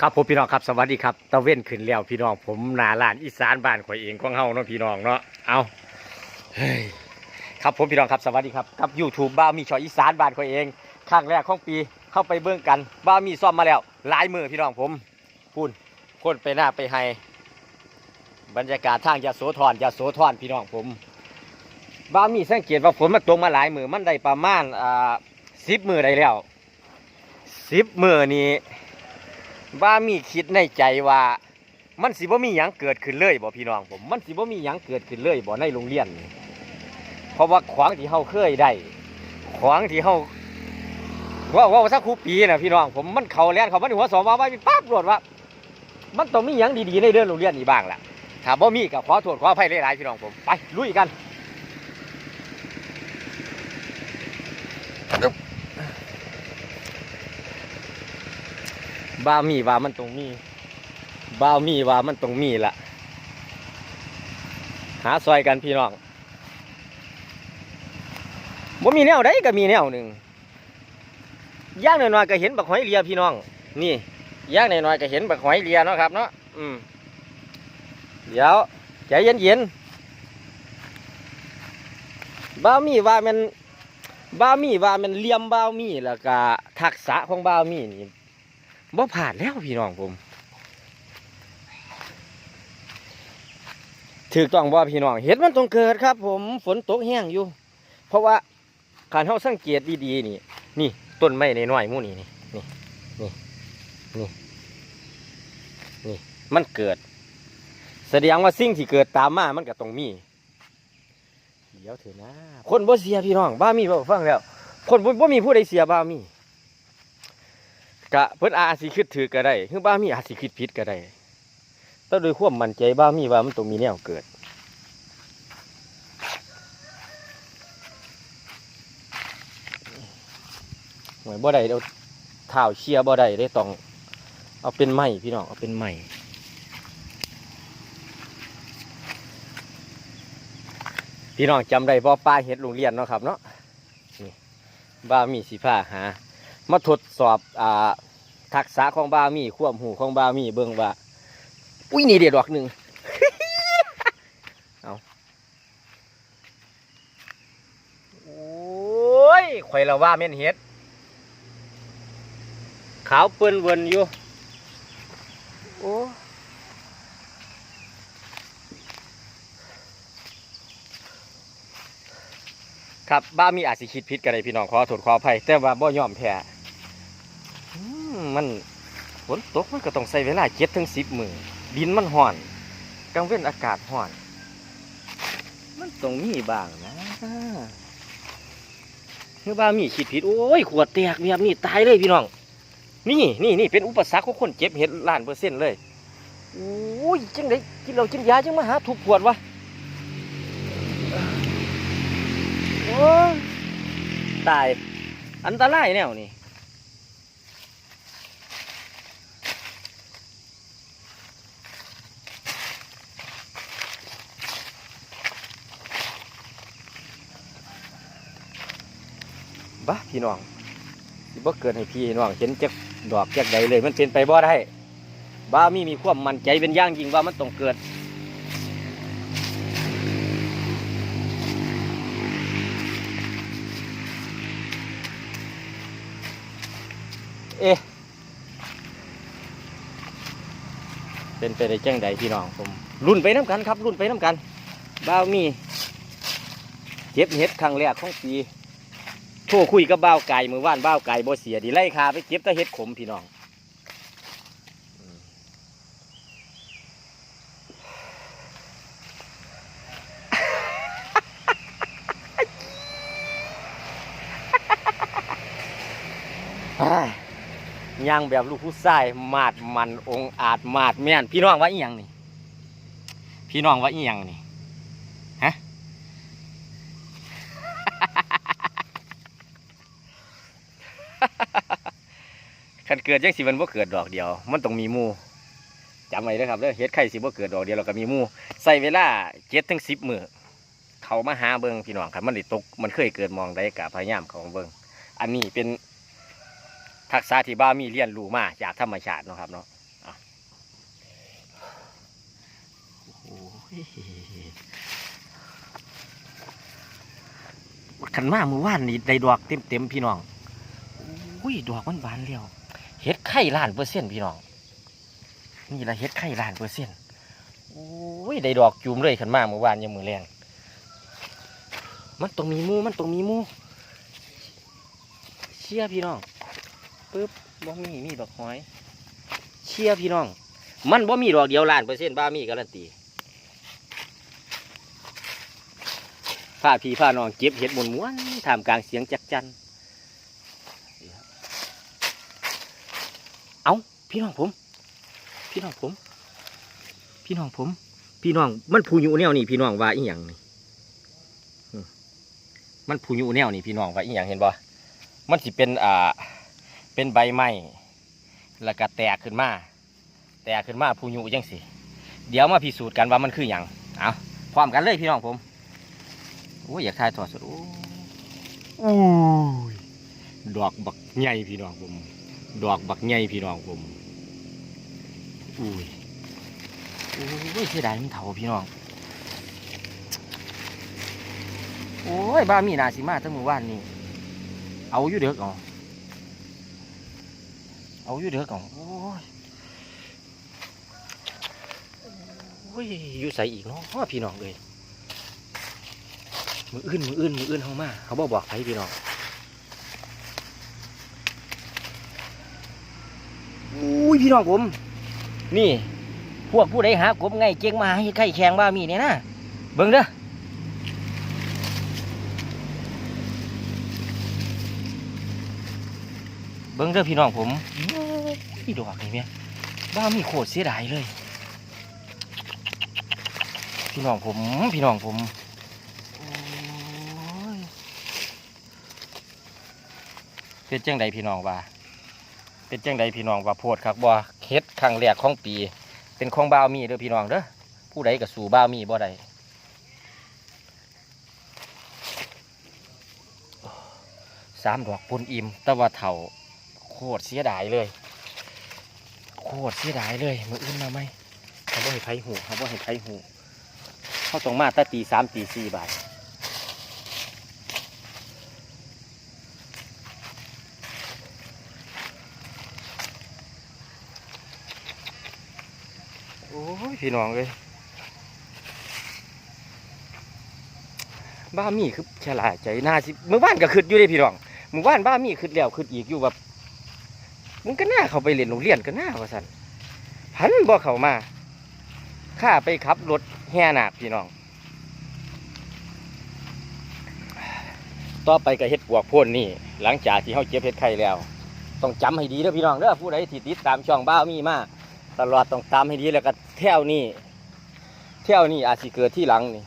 ครับผมพี่น้องครับสวัสดีครับตะเว้นขึ้นแล้วพี่น้องผมนาลานอีสานบ้านข่อยเองของเฮาเนาะพี่น้องเนาะเอาเฮ้ยครับผมพี่น้องครับสวัสดีครับกับ YouTube บ้ามีชอยอีสานบ้านข่อยเองครั้งแรกของปีเข้าไปเบิ่งกันบ้ามีซ่อมมาแล้วหลายมือพี่น้องผมพูนคนไปหน้าไปให้บรรยากาศทางยาโสธรยาโสธรพี่น้องผมบ้ามีสังเกตว่าฝนมันตกมาหลายมือมันได้ประมาณอ่าสิบมือได้แล้วสิบมือนี้ ว่ามีคิดในใจว่า มันสิบ่มีหยังเกิดขึ้นเลยบ่พี่น้องผมมันสิบ่มีหยังเกิดขึ้นเลยบ่ในโรงเรียนนี่เพราะว่าของที่เฮาเคยได้ของที่เฮาว่าว่าสักครูปีน่ะพี่น้องผมมันเขาแล่นเขามันหัวสองว่าว่าปั๊บรวดว่า มันต้องมีหยังดีๆในเรื่องโรงเรียนนี่บ้างล่ะถ้าบ่มีก็ขอโทษขออภัยหลายๆพี่น้องผมไปลุยกัน บ้ามีว่ามันตรงมีบ้ามีว่ามันตรงมีละหาซอยกันพี่น้องบ่มีแนวใดก็มีแนวหนึ่งย่างหน่อยๆก็เห็นบักหอยเลียพี่น้อง นี่ย่างหน่อยๆก็เห็นบักหอยเลียเนาะครับเนาะอืมเดี๋ยวใจเย็นๆบ้ามีว่ามันบ้ามีว่ามันเลียมบ้ามีแล้วก็ทักษะของบ้ามีนี่ บ่ผ่านแล้วพี่น้องผมถือต้องบ่พี่น้องเห็ดมันต้องเกิดครับ ผมฝนตกแห้งอยู่ เพราะว่าการเฮาสังเกตดีๆนี่ นี่ต้นไม้ในน้อยมู่นี่นี่นี่นี่นี่นี่มันเกิด แสดงว่าสิ่งที่เกิดตามมามันก็ต้องมีเดี๋ยวเถอะนะ คนบ่เสียพี่น้องบ้ามีบ่ฟังแล้ว คนบ่บ่มีผู้ใดเสียบ้ามี กะเพิ่นอาจสิคิดถือก็ได้คือบ้ามีอาจสิคิดผิดก็ได้แต่โดยความมั่นใจบ้ามีว่ามันต้องมีแนวเกิดหวยบ่ได้เอาเท้าเชียบ่ได้ได้ต้องเอาเป็นไม้พี่น้องเอาเป็นไม้พี่น้องจำได้บ่ป้าเฮ็ดโรงเรียนเนาะครับเนาะนี่บ้ามีสีผ้าหามาทดสอบอ่า ทักษะของบามีความหูของบามีเบิ่งว่าอุ้ยนี่เด็ดดอกหนึ่งเอาโอ้ยข่อยละว่าแม่นเฮ็ด ขาวเปิ้นเวินอยู่โอ้ครับบ้ามีอาจสิคิดผิดกันเลยพี่น้องขอโทษขออภัยแต่ว่าบ่ยอมแพ้ มันฝนตกมันก็ต้องใส่เวลาเจ็ดถึงสิบมือดินมันห่อนกลางเว้นอากาศห่อน มันต้องมีบางนะเมื่อบ้ามีคิดผิดโอ้ยขวดแตกแบบนี้ตายเลยพี่น้อง นี่นี่นี่เป็นอุปสรรคของคนเจ็บเห็ดล้านเปอร์เซ็นต์เลยโอ้ยจังไดกินเรากินยาจังมาหาถูกขวดวะโอ้ตายอันตรายแนวนี่ บ้าพี่น้องสิบ่เกิดให้พี่น้องเห็นจักดอกจักใดเลย มันเป็นไปบ่ได้บ้ามีมีความมั่นใจเป็นอย่างยิ่งว่ามันต้องเกิดเอ๊ะเป็นไปได้จังใดพี่น้องผมรุ่นไปน้ำกันครับรุ่นไปน้ำกันบ้ามีเจ็บเห็ดครั้งแรกของปี โทรคุยกับบ้าวไก่มือว่านบ้าวไก่บ่เสียดีไล่คาไปเก็บตะเฮ็ดขมพี่น้องย่างแบบลูกผู้ชายมาดมันองอาจมาดแม่นพี่น้องว่าอีหยังนี่ พี่น้องว่าอีหยังนี่ กันเกิดจังสิมันบ่เกิดดอกเดียว มันต้องมีมูจำไว้นะครับเด้อเฮ็ดไข่สิบ่เกิดดอกเดียวเราก็มีมูใส่เวลาเจ็ดถึงสิบมือเขามาหาเบิงพี่น้องครับมันได้ตกมันเคยเกิดมองได้กับพยายามของเบิงอันนี้เป็นทักษะที่บ้ามีเรียนรู้มาจากธรรมชาตินะครับเนาะขันมาเมือว่านนี่ได้ดอกเต็มเต็มพี่น้องอุ้ยดอกมันบานเลี้ยว ไข่ล้านเปอร์เซ็นต์พี่น้อง นี่ละเฮ็ดไข่ล้านเปอร์เซ็นต์อุ้ยได้ดอกจุ่มเลยขันมาเมื่อวานยังมือแรงมันต้องมีมูมันต้องมีมูเชี่ยพี่น้องปึ๊บบ่มีมีดอกหอยเชี่ยพี่น้อง มันบ่มีดอกเดียวล้านเปอร์เซ็นต์บ้ามีการันตีผ้าพี่ผ้าน้องเก็บเห็ดมวนม้วนท่ามกลางเสียงจักจัน เอาพี่น้องผม พี่น้องผม พี่น้องผม พี่น้องมันผูอยู่แนวนี่พี่น้องว่าอีหยังนี่มันผูอยู่แนวนี่พี่น้องว่าอีหยังเห็นบ่มันสิเป็นอ่าเป็นใบไม้แล้วก็แตกขึ้นมา แตกขึ้นมาผูอยู่จังสิเดี๋ยวมาพิสูจน์กันว่ามันคืออย่างเอาพร้อมกันเลยพี่น้องผมโอ้ยอยากทายถอดสุดโอ้ยดอกบักใหญ่พี่น้องผม ดอกบักใหญ่พี่น้องผมอุ้ยโอ้ยเสียดายมันเถาพี่น้อง โอ้ยบ้ามีนาสิมาทั้งหมู่บ้านนี่ เอาอยู่เด็กอ๋อเอาอยู่เด้อก่อนโอ้ยโอ้ยอยู่ใส่อีกเนาะพี่น้องเลยมืออื่นมืออื่นมืออื่นเขามา เขาบอกบอกใครพี่น้องอุ้ ยพี่น้องผม นี่ พวกผู้ใดหากบไงเจ๊งมาให้ใกล้แข่งบ้ามีเนี่ยนะเบิ่งเด้อเบิ่งเด้อพี่น้องผมพี่ดอกนี่เนี่ยบ้ามีโคตรเสียดายเลย พี่น้องผม พี่น้องผมเป็นจังใดพี่น้องว่า เป็นจังใดพี่น้องว่าโพดครับบ่เฮ็ดครั้งแรกของปี เป็นของบ้าวมีเด้อพี่น้องเด้อผู้ใดก็สู่บ้าวมีบ่ได้สามดอกปนอิ่มแต่ว่าเถ่าโคตรเสียดายเลย โคตรเสียดายเลยมืออื่นมาไหมเขาบ่ให้ไผหูเขาบ่ให้ไผหูเขาต้องมาตั้ตีสามตีสี่บาทโอ้ย พี่น้องเลยบ้ามีคือฉลาดใจน่าสิเมื่อวานก็คืดอยู่เลยพี่น้องเมื่อวานบ้ามีคืดแล้วคืดอีกอยู่แบบมึงก็น่าเขาไปเรียนโรงเรียนก็น่าว่าสันพันบ่เขามาข้าไปขับรถแห่นาพี่น้อง ต่อไปก็เฮ็ดปวกพ่นนี่ หลังจากที่เฮาเจ็บเฮ็ดไข้แล้ว ต้องจำให้ดีเด้อพี่น้องเด้อผู้ใดที่ติดตามช่องบ้ามีมา ตลอดต้องตามให้ดีแล้วก็แถวนี้แถวนี้อาจสิเกิดที่หลังนี่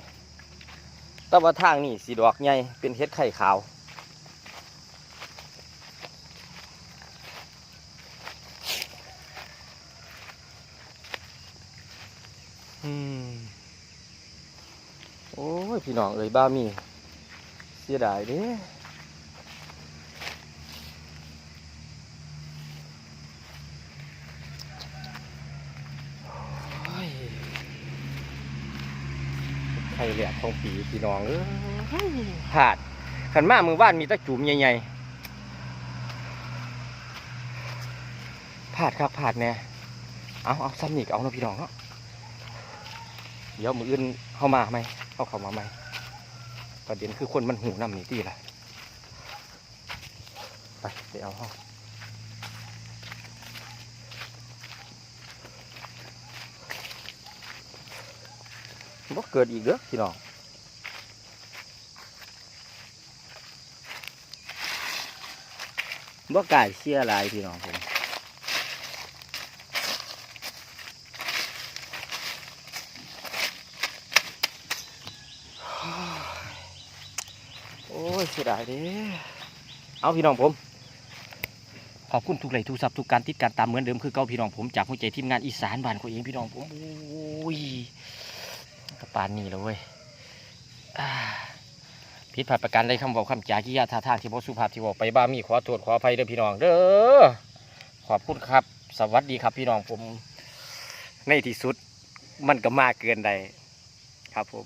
แต่ว่าทางนี่สีดอกใหญ่เป็นเฮ็ดไข่ขาวอืมโอ้ยพี่น้องเอ้ยบ้ามีเสียดายเด้ เหลียกของปีพี่น้องเอ้ยผาดขันมามือบ้านมีตะจุ่มใหญ่ๆผาดครับผาดแน่เอาเอาซ้ำนี่ก็เอาเนาะพี่น้องเนาะเดี๋ยวมืออื่นเข้ามาไหมเข้าเข้ามาไหมประเด็นคือคนมันหูน้ำนี่ตีละไปไปเอาห้อง บ่เกิดอีกเด้อพี่น้องบ่กล้ายเสียหลายพี่น้องผมโอ้ยเสียดายเด้เอาพี่น้องผม ขอบคุณทุกไลทุกซับทุกการติดการตามเหมือนเดิมคือเก่าพี่น้องผมจากหัวใจทีมงานอีสานบ้านของเองพี่น้องผมโอ้ย กระปานนี่แล้วเว้ยอ่าผิดพลาดประการใดคำบอกคำจากิยาท่าทางที่พ่อสุภาพที่บอกไปบ้ามีขอตรวจขออภัยเด้อพี่น้องเด้อขอบคุณครับ สวัสดีครับพี่น้องผมในที่สุดมันก็มากเกินใดครับผม